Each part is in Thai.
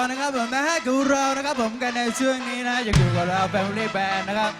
ต่อนะครับผมนะฮะกับเรานะครับผมกันในช่วงนี้นะยังอยู่กับเราแฟมิลี่แบนนะครับ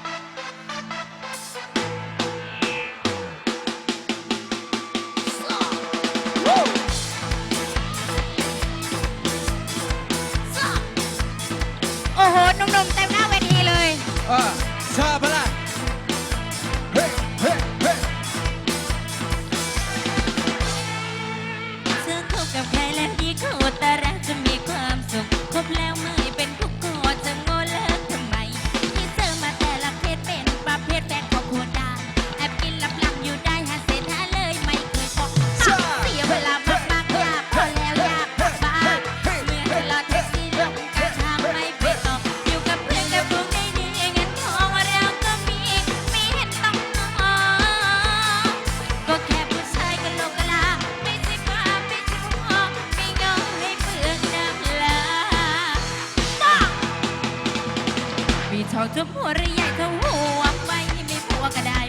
ชอบทุกหัวหรือใหญ่เท่าหัวไม่มีผัวก็ได้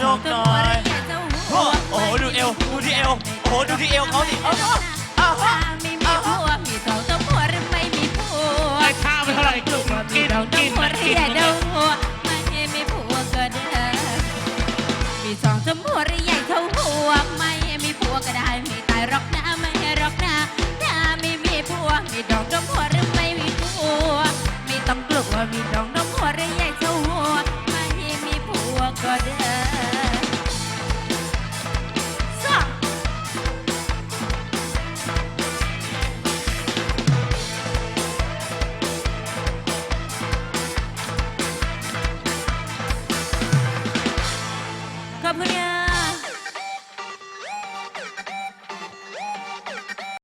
ดูก่อยโอ้โหดูเอวดูที่เอวโอ้โหดูที่เอวเขาสิเอาเอาเอาเาไม่มีผัวมีเท่ต้อผัวหรือไม่มีผัวไอ้ข้าวไม่เท่าไหร่จุกมันกินกินมันกินเดาหัวมันไม่มีผัวก็ได้มีสองสมหัวหรือใหญ่เท่าหัวไม่มีผัวก็ได้ไม่ตายรอกนะไม่รอกนะถ้าไม่มีผัวมีดอกต้อผัวหรือไม่มีผัวไม่ต้องกลัวมีดอกต้อผัวหรือใหญ่เท่าหัวไม่มีผัวก็ได้ kapunya.